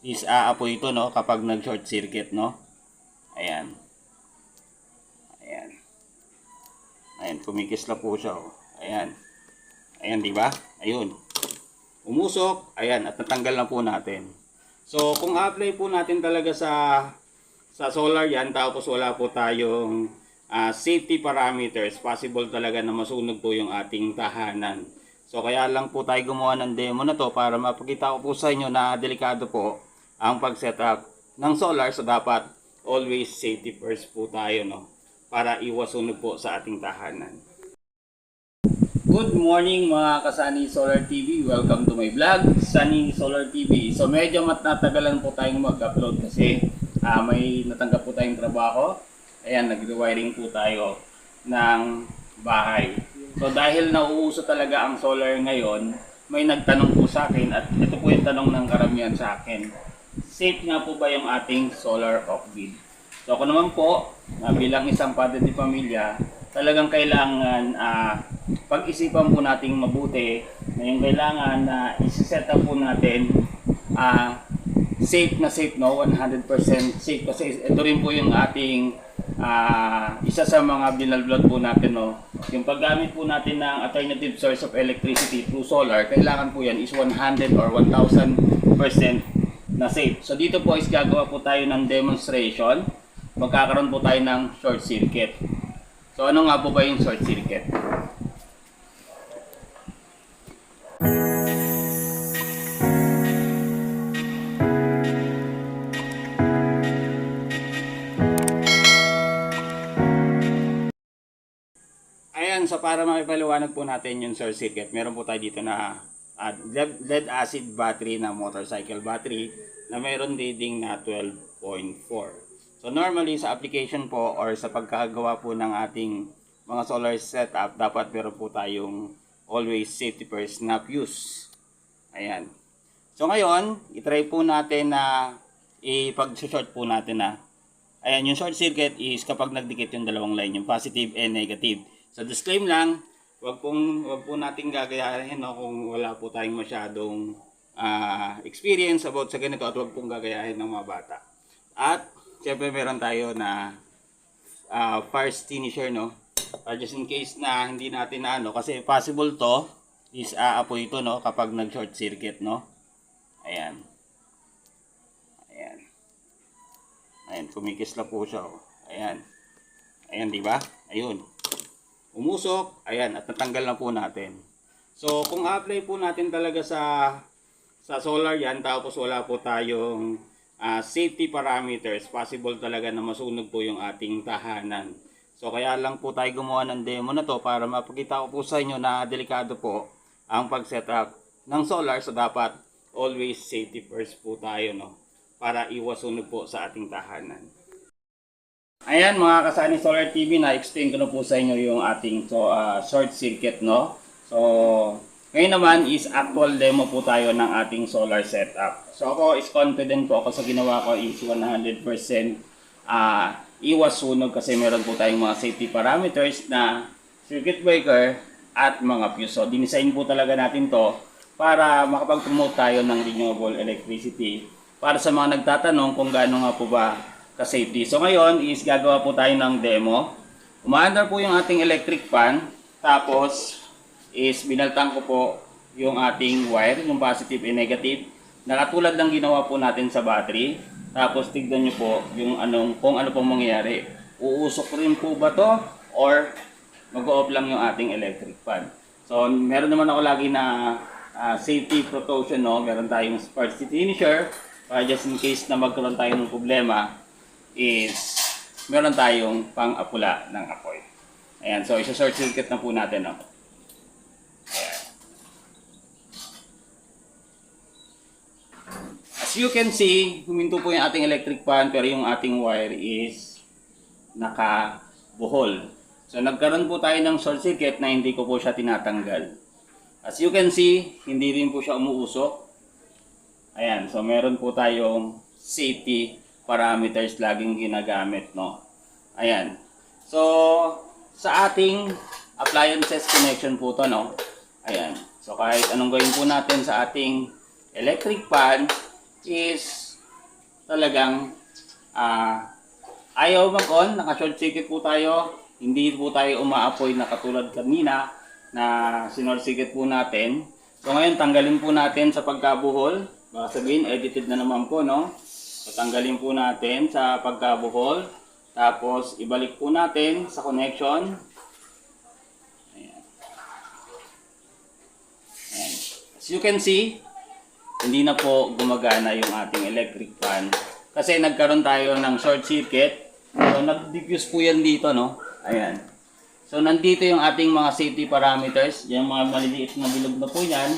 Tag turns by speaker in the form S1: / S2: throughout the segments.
S1: is aapoy ito no kapag nag short circuit no. Ayan. Ayan. Ayan, kumikisla po siya oh. Ayan. Ayan, di ba? Ayun. Umusok, ayan, at natanggal na po natin. So, kung apply po natin talaga sa sa solar yan, tapos wala po tayong ah, safety parameters, possible talaga na masunog po yung ating tahanan. So, kaya lang po tayo gumawa ng demo na to para mapakita ko po sa inyo na delikado po ang pag-setup ng solar. So, dapat always safety first po tayo, no? Para iwas sunog po sa ating tahanan. Good morning mga kasani Solar TV. Welcome to my vlog, Sunny Solar TV. So medyo matatagalan po tayong mag-upload kasi ah, may natanggap po tayong trabaho. Ayan, nag-wiring po tayo ng bahay. So dahil nauuso talaga ang solar ngayon, may nagtanong po sa akin at ito po yung tanong ng karamihan sa akin. Safe nga po ba yung ating solar off-grid? So ako naman po, bilang isang padre di pamilya, talagang kailangan ah, pag-isipan po nating mabuti na yung kailangan na isi-set up po natin ah, safe na safe no? 100% safe. Kasi ito rin po yung ating ah, isa sa mga binalblot po natin no? Yung paggamit po natin ng alternative source of electricity through solar kailangan po yan is 100 or 1000% na safe. So dito po is gagawa po tayo ng demonstration. Magkakaroon po tayo ng short circuit. So ano nga po ba yung short circuit? Ayan, so para makipaliwanag po natin yung short circuit, meron po tayo dito na ah, lead acid battery na motorcycle battery na meron reading na 12.4. So normally sa application po or sa pagkagawa po ng ating mga solar setup, dapat meron po tayong always safety first na fuse. Ayan. So ngayon, itry po natin na ipag-short po natin na Ayan, yung short circuit is kapag nagdikit yung dalawang line, yung positive and negative. So disclaim lang, wag pong wag po nating gagayahin no, kung wala po tayong masyadong ah, experience about sa ganito at wag pong gagayahin ng mga bata. At syempre meron tayo na ah, fire extinguisher no. Ah, just in case na hindi natin na ano kasi possible to is aapoy ito no kapag nag short circuit no. Ayan. Ayan. Ayan, kumikisla po siya. Oh. Ayan. Ayan, di ba? Ayun. Umusok. Ayan, at natanggal na po natin. So, kung apply po natin talaga sa sa solar yan, tapos wala po tayong ah, safety parameters, possible talaga na masunog po yung ating tahanan. So, kaya lang po tayo gumawa ng demo na to para mapakita ko po sa inyo na delikado po ang pag-setup ng solar. So, dapat always safety first po tayo, no? para iwas sunog po sa ating tahanan. Ayan mga kasani Solar TV, na-explain ko na po sa inyo yung ating so, ah, short circuit, no? So, ngayon naman is actual demo po tayo ng ating solar setup. So ako is confident po ako sa ginawa ko is 100% ah iwas sunog kasi meron po tayong mga safety parameters na circuit breaker at mga fuse. So, dinesign po talaga natin to para makapag-promote tayo ng renewable electricity para sa mga nagtatanong kung gaano nga po ba ka-safety. So ngayon is gagawa po tayo ng demo. Umaandar po yung ating electric fan. Tapos is binaltang ko po yung ating wire, yung positive and negative. Nakatulad ng ginawa po natin sa battery. Tapos tignan nyo po yung anong, kung ano pong mangyayari. Uusok rin po ba to or mag-off lang yung ating electric fan. So meron naman ako lagi na ah, safety precaution no. Meron tayong spark finisher para just in case na magkaroon tayo ng problema is meron tayong pang-apula ng apoy. Ayan, so isa-short circuit na po natin. No? As you can see, huminto po yung ating electric fan pero yung ating wire is nakabuhol. So nagkaroon po tayo ng short circuit na hindi ko po siya tinatanggal. As you can see, hindi rin po siya umuusok. Ayan, so meron po tayong safety parameters laging ginagamit, no? Ayan. So, sa ating appliances connection po to, no? Ayan. So, kahit anong gawin po natin sa ating electric fan is talagang ah ayaw mag-on, naka-short circuit po tayo, hindi po tayo umaapoy na katulad kanina na sinort po natin. So ngayon tanggalin po natin sa pagkabuhol. Baka sabihin edited na naman po no. So tanggalin po natin sa pagkabuhol. Tapos ibalik po natin sa connection. Ayan. Ayan. As you can see, hindi na po gumagana yung ating electric fan. Kasi nagkaroon tayo ng short circuit. So, nag-diffuse po yan dito, no? Ayan. So, nandito yung ating mga safety parameters. Yung mga maliliit na bilog na po yan.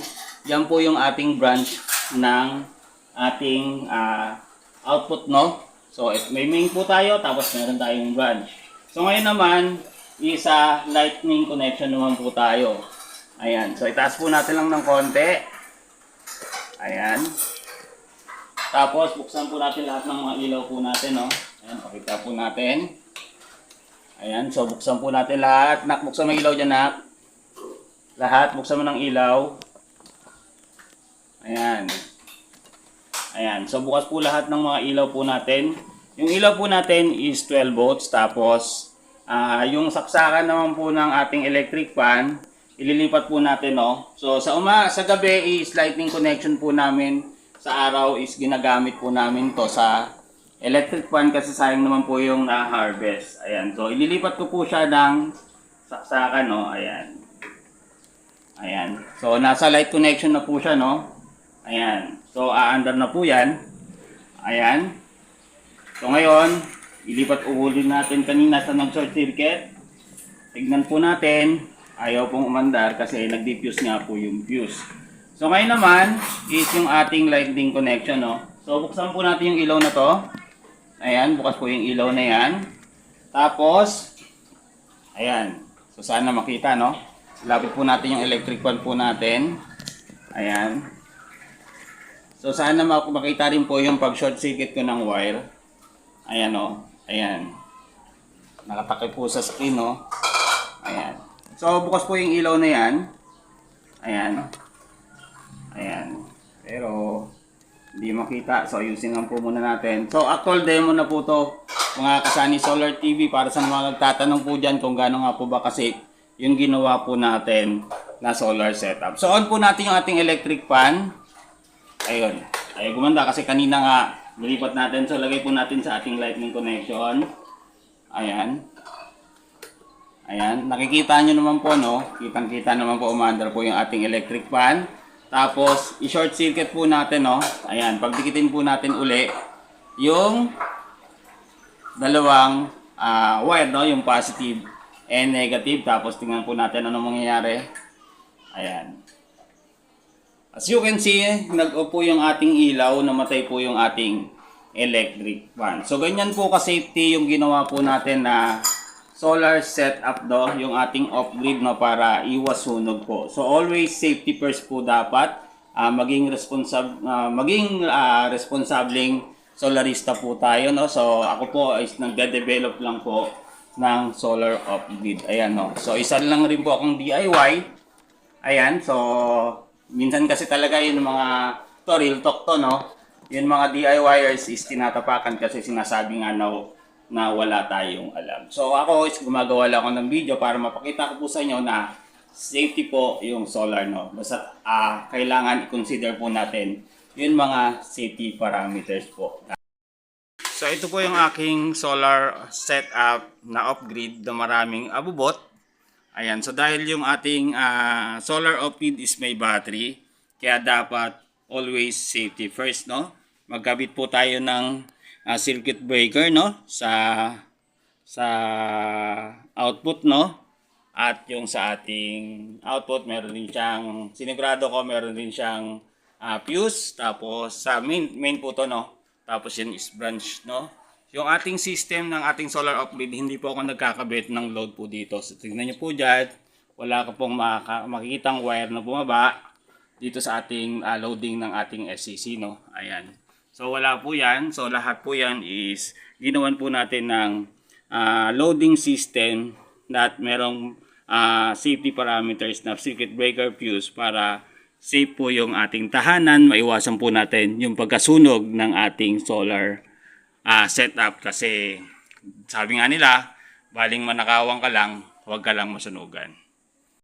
S1: Yan po yung ating branch ng ating ah, output, no? So, if may main po tayo, tapos meron tayong branch. So, ngayon naman, isa lightning connection naman po tayo. Ayan. So, itaas po natin lang ng konti. Ayan. Tapos, buksan po natin lahat ng mga ilaw po natin, no? Ayan, pakita po natin. Ayan, so buksan po natin lahat. Nak, buksan mo ilaw dyan, nak. Lahat, buksan mo ng ilaw. Ayan. Ayan, so bukas po lahat ng mga ilaw po natin. Yung ilaw po natin is 12 volts. Tapos, ah yung saksakan naman po ng ating electric fan, ililipat po natin, no? So, sa uma, sa gabi is lightning connection po namin. Sa araw is ginagamit po namin to sa electric fan kasi sayang naman po yung na-harvest. Ayan, so ililipat ko po siya ng saksakan, no? Ayan. Ayan. So, nasa light connection na po siya, no? Ayan. So, aandar na po yan. Ayan. So, ngayon, ilipat uulin natin kanina sa nag-short circuit. Tignan po natin. Ayaw pong umandar kasi nag-diffuse nga po yung fuse. So, ngayon naman is yung ating lightning connection, no? So, buksan po natin yung ilaw na to. Ayan, bukas po yung ilaw na yan. Tapos, ayan. So, sana makita, no? Lapit po natin yung electric fan po natin. Ayan. So, sana mak- makita rin po yung pag-short circuit ko ng wire. Ayan, o. Ayan. Nakatakip po sa screen, no? Ayan. So, bukas po yung ilaw na yan. Ayan. Ayan. Pero, hindi makita. So, ayusin lang po muna natin. So, actual demo na po to mga kasani Solar TV para sa mga nagtatanong po dyan kung gaano nga po ba kasi yung ginawa po natin na solar setup. So, on po natin yung ating electric fan. Ayun. Ay, gumanda kasi kanina nga nilipat natin. So, lagay po natin sa ating lightning connection. Ayan. Ayan. Nakikita nyo naman po, no? Kitang-kita naman po umandar po yung ating electric fan. Tapos, i-short circuit po natin, no? Ayan. Pagdikitin po natin uli yung dalawang ah, wire, no? Yung positive and negative. Tapos, tingnan po natin ano mangyayari. Ayan. As you can see, nag-off po yung ating ilaw, namatay po yung ating electric fan. So, ganyan po ka-safety yung ginawa po natin na solar setup do, yung ating off-grid no, para iwas sunog po. So, always safety first po dapat. Ah, maging responsab ah, maging ah, responsableng solarista po tayo no. So, ako po is nagde-develop lang po ng solar off-grid. Ayan no. So, isa lang rin po akong DIY. Ayan, so minsan kasi talaga yung mga to real talk to no. Yung mga DIYers is tinatapakan kasi sinasabi nga na, na wala tayong alam. So ako is gumagawa lang ako ng video para mapakita ko po sa inyo na safety po yung solar no. Basta ah, kailangan i-consider po natin yung mga safety parameters po. So ito po yung aking solar setup na off-grid na maraming abubot. Ayan, so dahil yung ating ah, solar off-grid is may battery, kaya dapat always safety first, no? Magkabit po tayo ng ah, circuit breaker, no? Sa sa output, no? At yung sa ating output, meron din siyang, sinigurado ko, meron din siyang ah, fuse. Tapos sa main, main po to, no? Tapos yan is branch, no? Yung ating system ng ating solar off-grid, hindi po ako nagkakabit ng load po dito. So, tingnan nyo po dyan, wala ka pong makaka- makikitang wire na bumaba dito sa ating ah, loading ng ating SCC, no? Ayan. So, wala po yan. So, lahat po yan is ginawan po natin ng ah, loading system that merong ah, safety parameters na circuit breaker fuse para safe po yung ating tahanan, maiwasan po natin yung pagkasunog ng ating solar ah, setup kasi sabi nga nila, baling manakawang ka lang, huwag ka lang masunugan.